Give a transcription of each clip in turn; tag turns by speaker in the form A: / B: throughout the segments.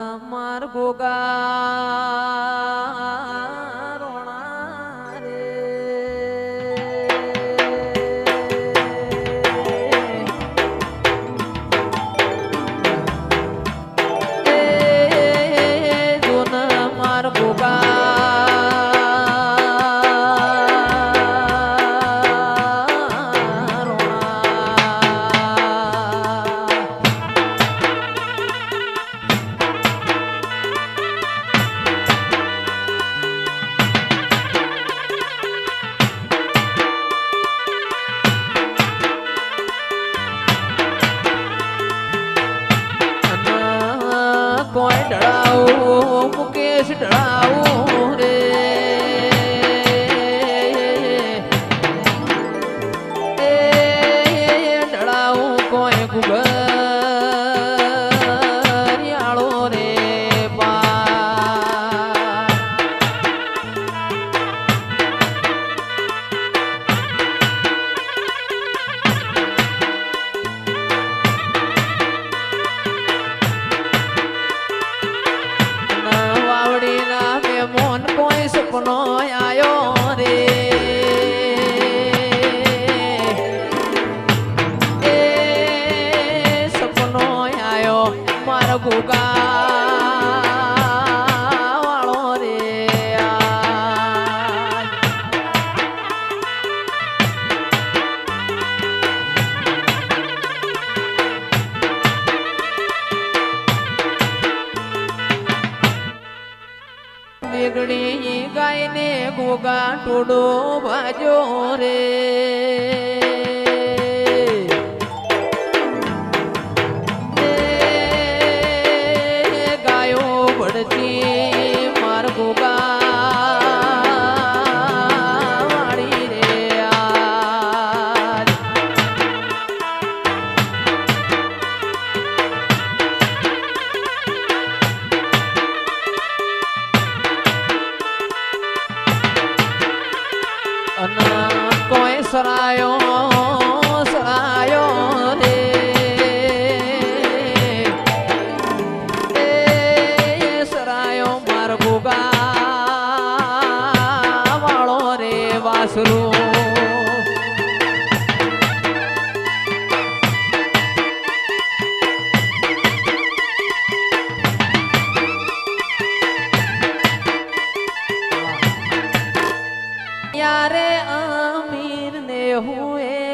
A: আমার গোগা ઢળાવું મુકેશ ઢળાવું વેગડી ગાયને ગોગા ટોડો ભાજો રે.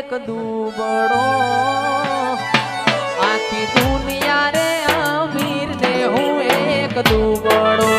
A: એક દુબળો. આખી દુનિયા રે અમીર ને હું એક દુબળો.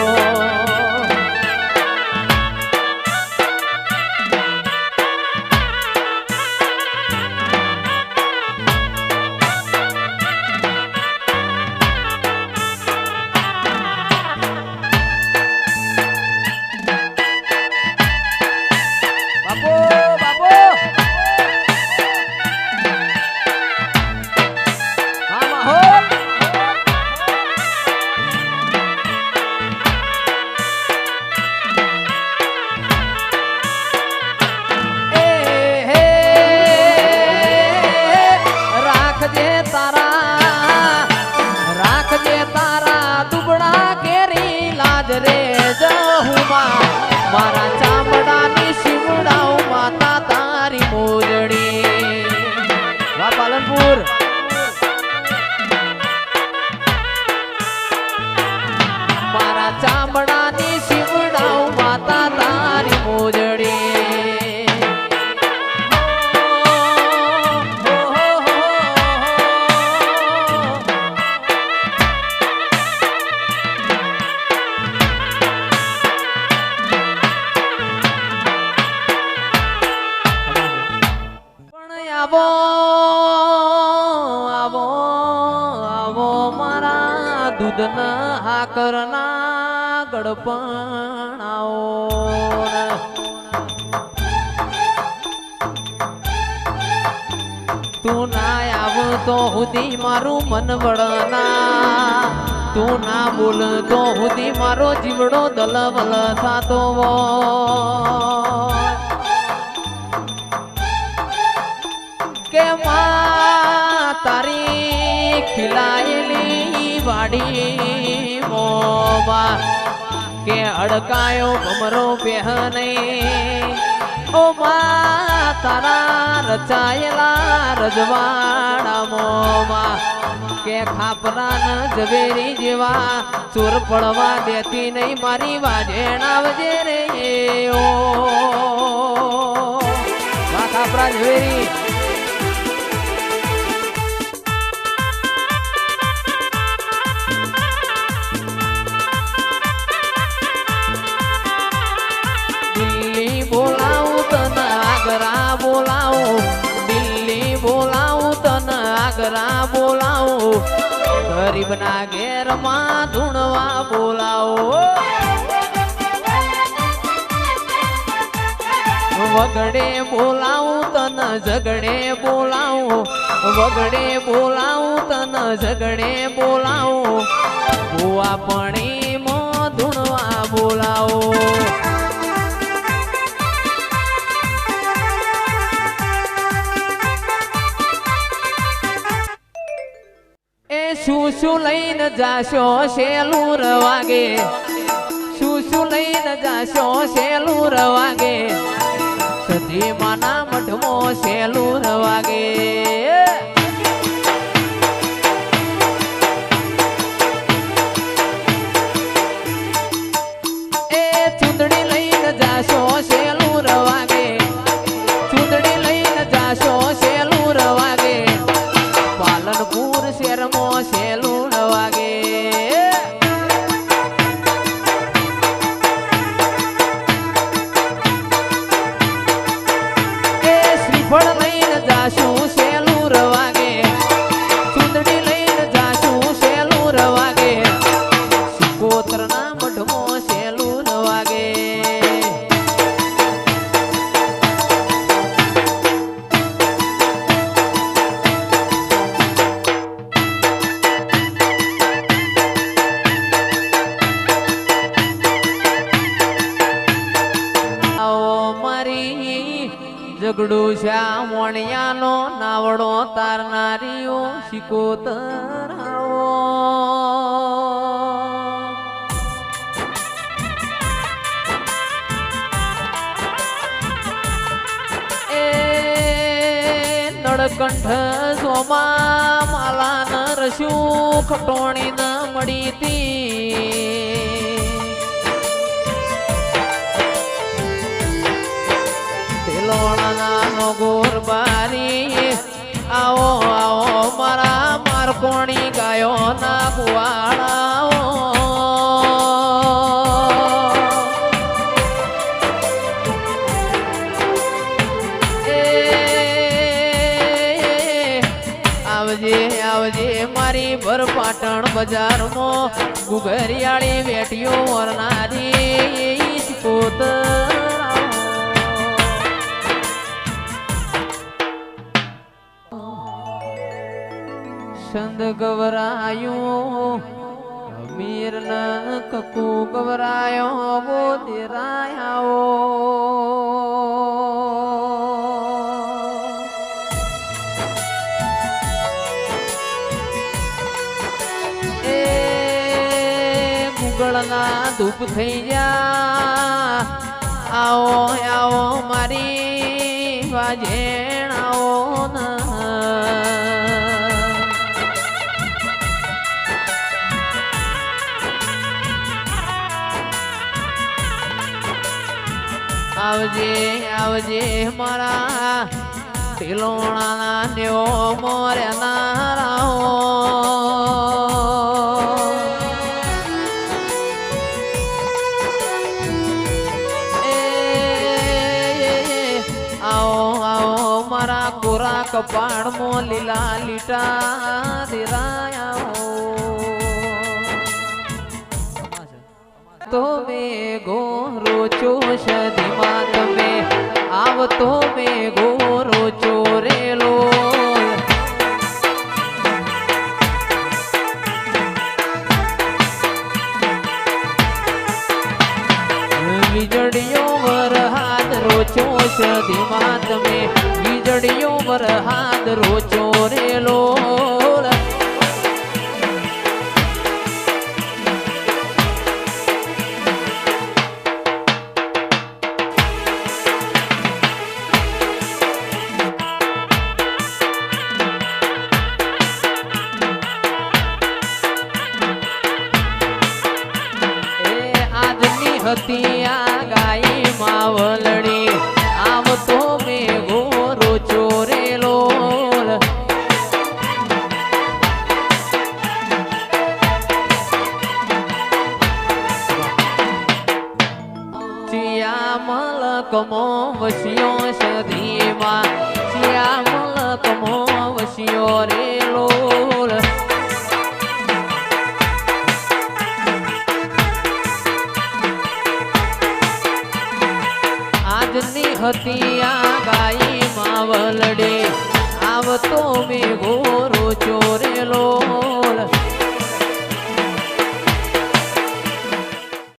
A: मारा દૂધના આકરના ગડપણાઓ તું ના આવતો સુધી મારું મન વળના. તું ના બોલતો સુધી મારો જીવડો દલબલ થતો કે માં તારી ખીલાય વાડી મોમાં કે અડકાયો ભમરો બહેને ઓ મા, તારા રચાયેલા રજવાડા મોમાં કે ખાપરા ન ઝવેરી જેવા ચોર પડવા દેતી નહીં. મારી વાજેણાવજે રે ઓ. ખાપરા ઝવેરી. આગ્રા બોલાવું. ગરીબના ઘેરમાં ધૂણવા બોલાવો. વગડે બોલાવું તન ઝગડે બોલાવું. વગડે બોલાવું તન ઝગડે બોલાવું. ભૂવા પણ ધૂણવા બોલાવો. શું લઈને જાશો, શેલું રવાગે. શું લઈને જાશો, શેલું રવાગે. સધી માના મઢમો શેલું રવાગે. એ ચૂંટણી લઈને જાશો લઈને શા મોણિયાનો નાવડો તારનારીઓ શીખો તરાવો એ નળકંઠ સોમા માલા ન રસ્યું ખટોણી ન મળી તી ગોરબારી આવો આવો, મારા મારકોણી ગાયો ના આવજે આવજે, મારી ભર પાટણ બજારમાં ગુગરિયાળી વેટીઓ ગવરાયું અમીર ન કકુ ગવરાયો ગો દેરાયાઓ એ ગુગળના ધૂપ થઈ જા આવો આવો મારી વાજેણ આવો ના. આવજે આવજે મારા તિલોણાના નેવો મોર્યા નારાઓ. એ, આવો આવો મારા કોરા કપાળમાં લીલા લીટા દેરાયા. તો મે ગોરો ચોષધીમાં તમે આવતો મે ગોરો ચોરેલો.